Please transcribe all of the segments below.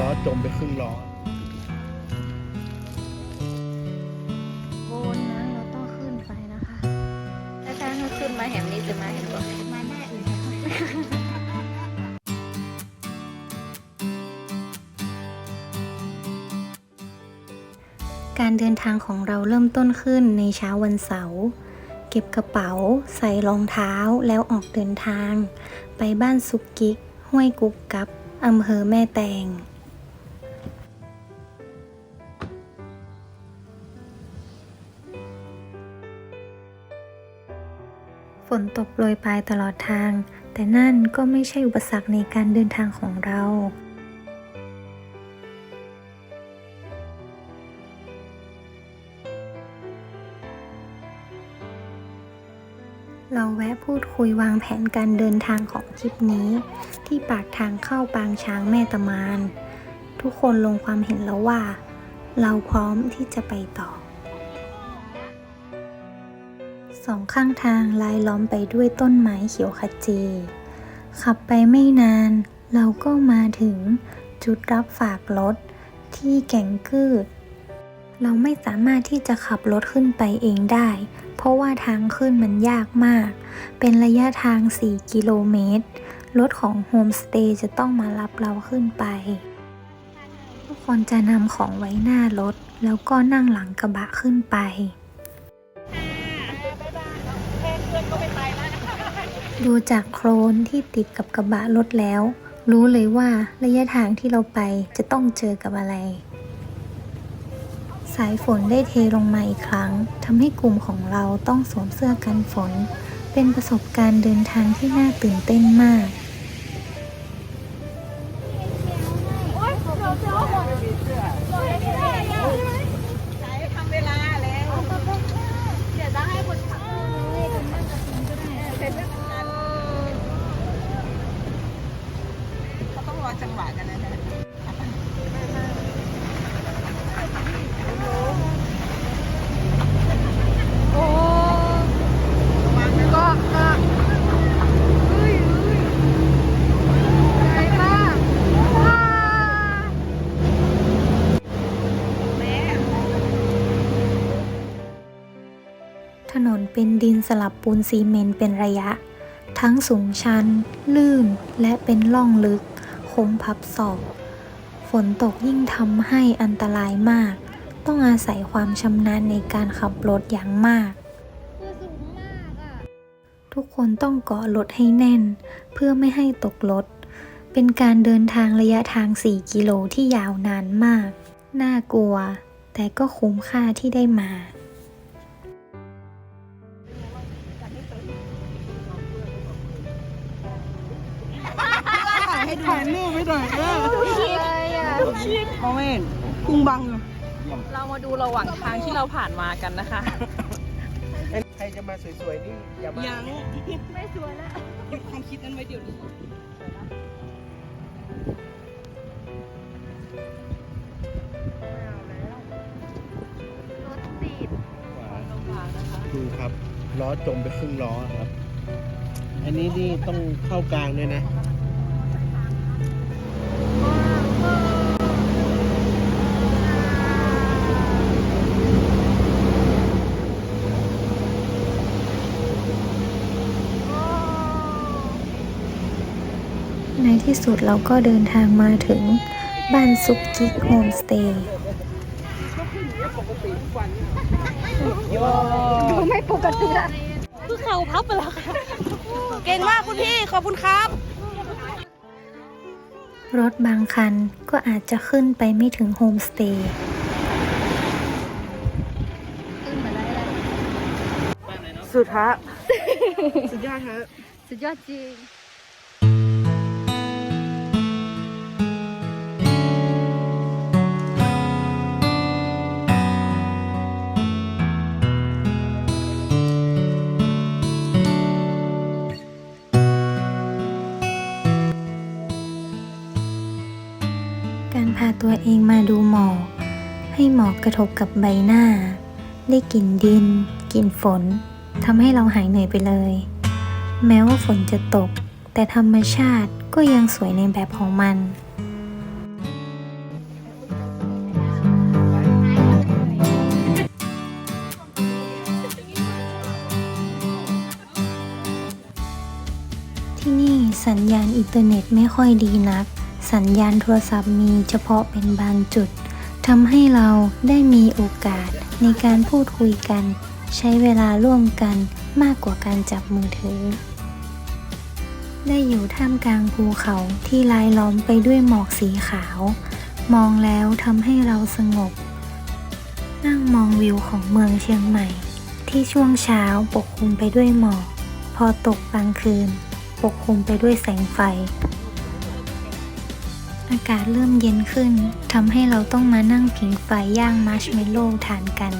ล้อจมไปครึ่งล้อโบนนะเราต้องขึ้นไปนะคะถ้าถ้าเราขึ้นมาแหมนี้จะมาเห็นบ่มาหน้าอื่นการเดินทางของเราเริ่มต้นขึ้นในเช้าวันเสาร์เก็บกระเป๋า ใส่รองเท้าแล้วออกเดินทาง ไปบ้านสุกกิก ห้วยกุกกับอำเภอแม่แตง นตกโปรยปลายตลอดทาง แต่นั่นก็ไม่ใช่อุปสรรคในการเดินทางของเราเราแวะพูดคุยวางแผนการเดินทางของทริปนี้ ที่ปากทางเข้าปางช้างแม่ตะมาน ทุกคนลงความเห็นแล้วว่า เราพร้อมที่จะไปต่อ สองข้างทางลายล้อมไปด้วยต้นไม้เขียวขจี ขับไปไม่นาน เราก็มาถึงจุดรับฝากรถที่แก่งกืด เราไม่สามารถที่จะขับรถขึ้นไปเองได้ เพราะว่าทางขึ้นมันยากมาก เป็นระยะทาง 4 กิโลเมตร รถของโฮมสเตย์จะต้องมารับเราขึ้นไป ทุกคนจะนำของไว้หน้ารถ แล้วก็นั่งหลังกระบะขึ้นไป ดูจากโครนที่ติดกับกระบะรถแล้ว รู้เลยว่าระยะทางที่เราไปจะต้องเจอกับอะไร สายฝนได้เทลงมาอีกครั้งทำให้กลุ่มของเราต้องสวมเสื้อกันฝน เป็นประสบการณ์เดินทางที่น่าตื่นเต้นมาก สลับปูนซีเมนต์เป็นระยะ ทั้งสูงชัน ลื่น และเป็นล่องลึกโค้งพับศอกฝนตกยิ่งทำให้อันตรายมาก ต้องอาศัยความชำนาญในการขับรถอย่างมากมากทุกคนต้องเกาะรถให้แน่น เพื่อไม่ให้ตกรถ เป็นการเดินทางระยะทาง 4 กิโลที่ยาวนานมาก น่ากลัว แต่ก็คุ้มค่าที่ได้มา ถ่ายให้ดูถ่ายรูปไม่ได้เออเลยอะเขาเองกุ้งบังอยู่เรามาดูระหว่างทางที่เราผ่านมากันนะคะ ใครจะมาสวยๆนี่อย่ามายังไม่สวยแล้วหยุดความคิดนั้นไว้เดี๋ยวนี้รถติดดูครับล้อจมไปครึ่งล้อครับ อันนี้นี่ต้องเข้ากลางด้วยนะ ที่สุดเราก็เดินทางมาถึงบ้านซุกกิกโฮมสเตย์ดูไม่ปกติละคือเข่าพับไปแล้วค่ะ เก่งมากคุณพี่ ขอบคุณครับ รถบางคันก็อาจจะขึ้นไปไม่ถึงโฮมสเตย์ขึ้นมาได้แล้วสุดฮะ สุดยอดฮะ สุดยอดจริง เองมาดูหมอก ให้หมอกกระทบกับใบหน้า ได้กลิ่นดินกลิ่นฝนทำให้เราหายเหนื่อยไปเลย แม้ว่าฝนจะตก แต่ธรรมชาติก็ยังสวยในแบบของมันที่นี่สัญญาณอินเทอร์เน็ตไม่ค่อยดีนัก สัญญาณโทรศัพท์มีเฉพาะเป็นบางจุดทำให้เราได้มีโอกาสในการพูดคุยกัน ใช้เวลาร่วมกันมากกว่าการจับมือถือ ได้อยู่ท่ามกลางภูเขาที่ลายล้อมไปด้วยหมอกสีขาว มองแล้วทำให้เราสงบ นั่งมองวิวของเมืองเชียงใหม่ ที่ช่วงเช้าปกคลุมไปด้วยหมอก พอตกกลางคืน ปกคลุมไปด้วยแสงไฟ อากาศเริ่มเย็นขึ้นทำให้เราต้องมานั่งผิงไฟย่างมาร์ชเมลโล่ทานกัน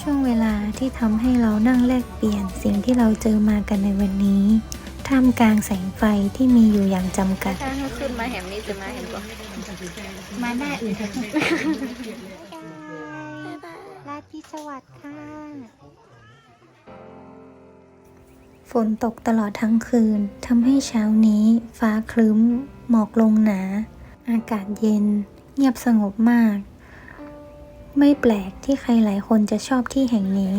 ช่วงเวลาที่ทำให้เรานั่งแลกเปลี่ยนสิ่งที่เราเจอมากันในวันนี้ ท่ามกลางแสงไฟที่มีอยู่อย่างจำกัด ถ้าให้ขึ้นมาแหมนี้จะมาเห็นก่อนมาหน้าอื่นเถอะราตรีสวัสดิ์ค่ะ ฝนตกตลอดทั้งคืนทำให้เช้านี้ ฟ้าครึ้ม หมอกลงหนา อากาศเย็น เงียบสงบมาก ไม่แปลกที่ใครหลายคนจะชอบที่แห่งนี้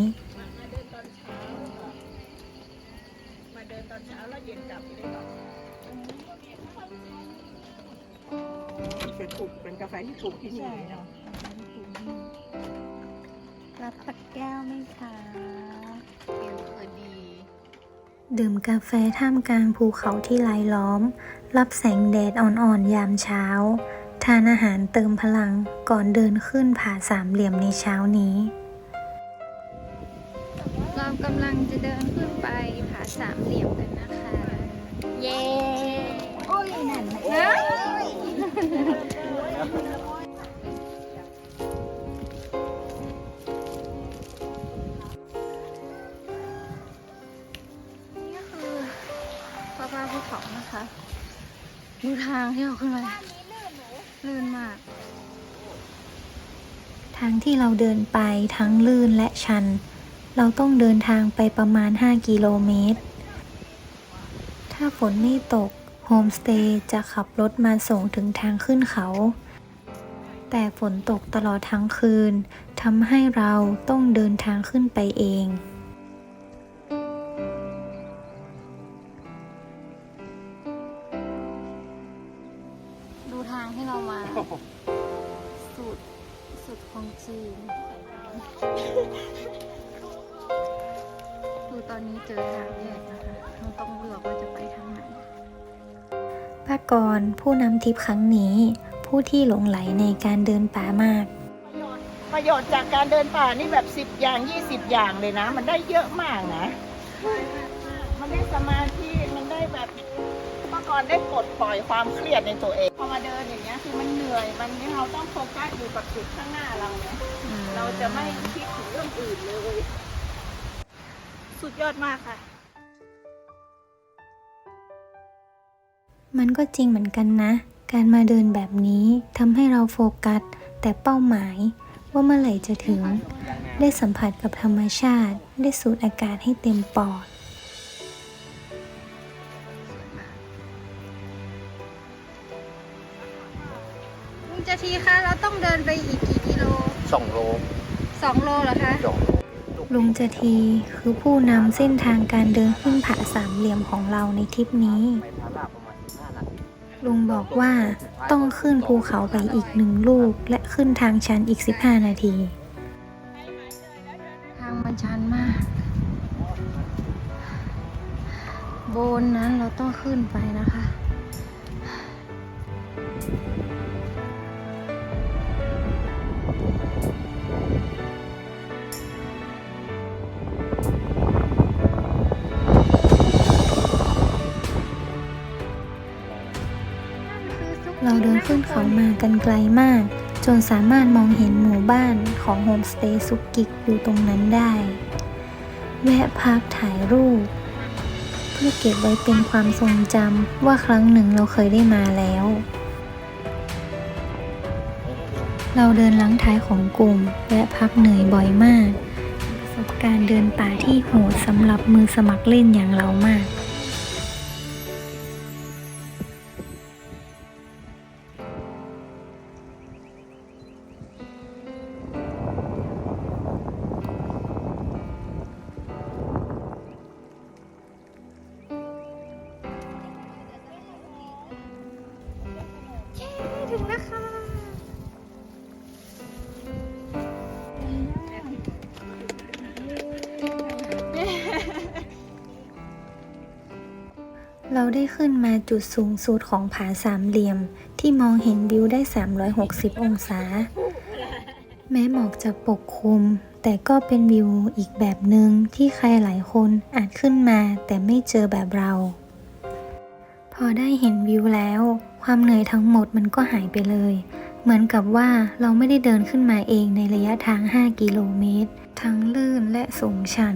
มาเดินตอนเช้าแล้วเย็นกลับเลยก่อนเป็นปลูกเป็นกาแฟที่ปลูกที่นี่เนาะรับสักแก้วไหมคะเย็นพอดี ดื่มกาแฟท่ามกลางภูเขาที่รายล้อม รับแสงแดดอ่อนๆยามเช้า ทานอาหารเติมพลังก่อนเดินขึ้นผาสามเหลี่ยมในเช้านี้ เรากำลังจะเดินขึ้นไปผาสามเหลี่ยมกันนะคะ เย้ ดูทางที่เราขึ้นมาลื่นมาก ทางที่เราเดินไปทั้งลื่นและชัน เราต้องเดินทางไปประมาณ 5 กิโลเมตร ถ้าฝนไม่ตกโฮมสเตย์จะขับรถมาส่งถึงทางขึ้นเขา แต่ฝนตกตลอดทั้งคืนทำให้เราต้องเดินทางขึ้นไปเอง จีน ดูตอนนี้เจอทางแยกนะคะเราต้องเลือกว่าจะไปทางไหนป้ากรผู้นำทริปครั้งนี้ ผู้ที่หลงไหลในการเดินป่ามาก ประโยชน์จากการเดินป่านี่แบบสิบอย่างยี่สิบอย่างเลยนะ มันได้เยอะมากนะ มันได้สมาธิ มันได้แบบเมื่อก่อนได้ปลดปล่อยความเครียดในตัวเอง อมาเดินอย่างเงี้ยคือมันเหนื่อยมันนี่เราต้องโฟกัสอยู่กับจุดข้างหน้าเราเนี่ยเราจะไม่คิดถึงเรื่องอื่นเลย สุดยอดมากค่ะ มันก็จริงเหมือนกันนะ การมาเดินแบบนี้ทำให้เราโฟกัส แต่เป้าหมายว่าเมื่อไหร่จะถึง ได้สัมผัสกับธรรมชาติ ได้สูดอากาศให้เต็มปอด จทีคะเราต้องเดินไปอีกกี่กิโลสองโลสองโลเหรอคะสองโลลุงจทีคือผู้นำเส้นทางการเดินขึ้นผาสามเหลี่ยมของเราในทริปนี้ ลุงบอกว่าต้องขึ้นภูเขาไปอีกหนึ่งลูก และขึ้นทางชันอีก 15 นาที ทางมันชันมาก โบนนั้นเราต้องขึ้นไปนะคะ เดินขึ้นเขามากันไกลมาก จนสามารถมองเห็นหมู่บ้านของโฮมสเตย์สุกิกอยู่ตรงนั้นได้ แวะพักถ่ายรูป เพื่อเก็บไว้เป็นความทรงจำว่าครั้งหนึ่งเราเคยได้มาแล้ว เราเดินลังท้ายของกลุ่มและพักเหนื่อยบ่อยมาก ประสบการณ์เดินป่าที่โหดสำหรับมือสมัครเล่นอย่างเรามาก ถึงแล้คะเราได้ขึ้นมาจุดสูงสุดของผาสามเหลี่ยม ที่มองเห็นวิวได้ 360 องศา แม้หมอกจะปกคลุม แต่ก็เป็นวิวอีกแบบหนึ่งที่ใครหลายคนอาจขึ้นมาแต่ไม่เจอแบบเรา พอได้เห็นวิวแล้ว ความเหนื่อยทั้งหมดมันก็หายไปเลย เหมือนกับว่าเราไม่ได้เดินขึ้นมาเองในระยะทาง 5 กิโลเมตร ทั้งลื่นและสูงชัน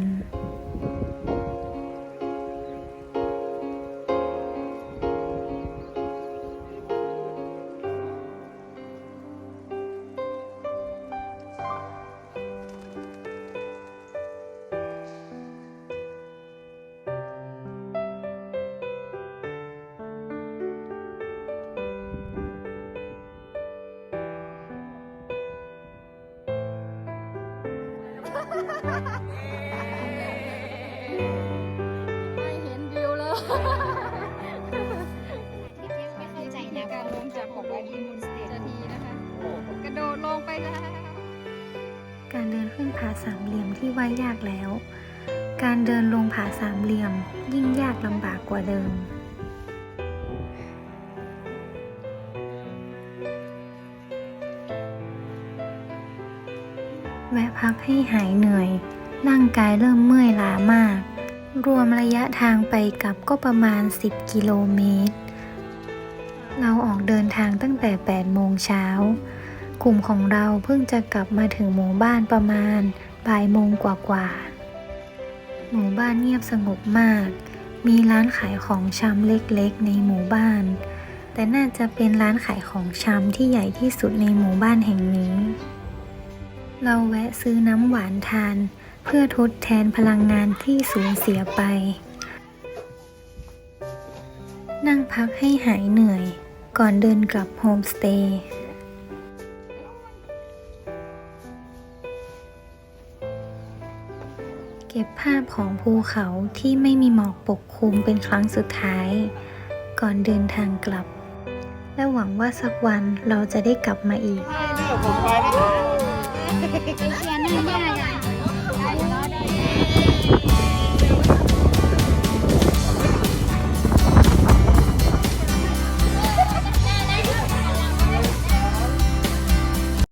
ไม่เห็นวิวเลยไม่เข้าใจนะการลงจากของราดีมูนสเตจทีนะคะ กระโดดลงไปแล้วการเดินขึ้นผาสามเหลี่ยมที่ว่ายากแล้ว การเดินลงผาสามเหลี่ยมยิ่งยากลำบากกว่าเดิม แวะพักให้หายเหนื่อย ร่างกายเริ่มเมื่อยล้ามาก รวมระยะทางไปกลับก็ประมาณ 10 กิโลเมตร เราออกเดินทางตั้งแต่ 8 โมงเช้ากลุ่มของเราเพิ่งจะกลับมาถึงหมู่บ้านประมาณบ่ายโมงกว่าๆ หมู่บ้านเงียบสงบมาก มีร้านขายของชำเล็กๆ ในหมู่บ้าน แต่น่าจะเป็นร้านขายของชำที่ใหญ่ที่สุดในหมู่บ้านแห่งนี้ เราแวะซื้อน้ำหวานทาน เพื่อทดแทนพลังงานที่สูญเสียไป นั่งพักให้หายเหนื่อย ก่อนเดินกลับโฮมสเตย์เก็บภาพของภูเขาที่ไม่มีหมอกปกคลุมเป็นครั้งสุดท้าย ก่อนเดินทางกลับ และหวังว่าสักวันเราจะได้กลับมาอีก เชียร์หน้าย่าจ้ะ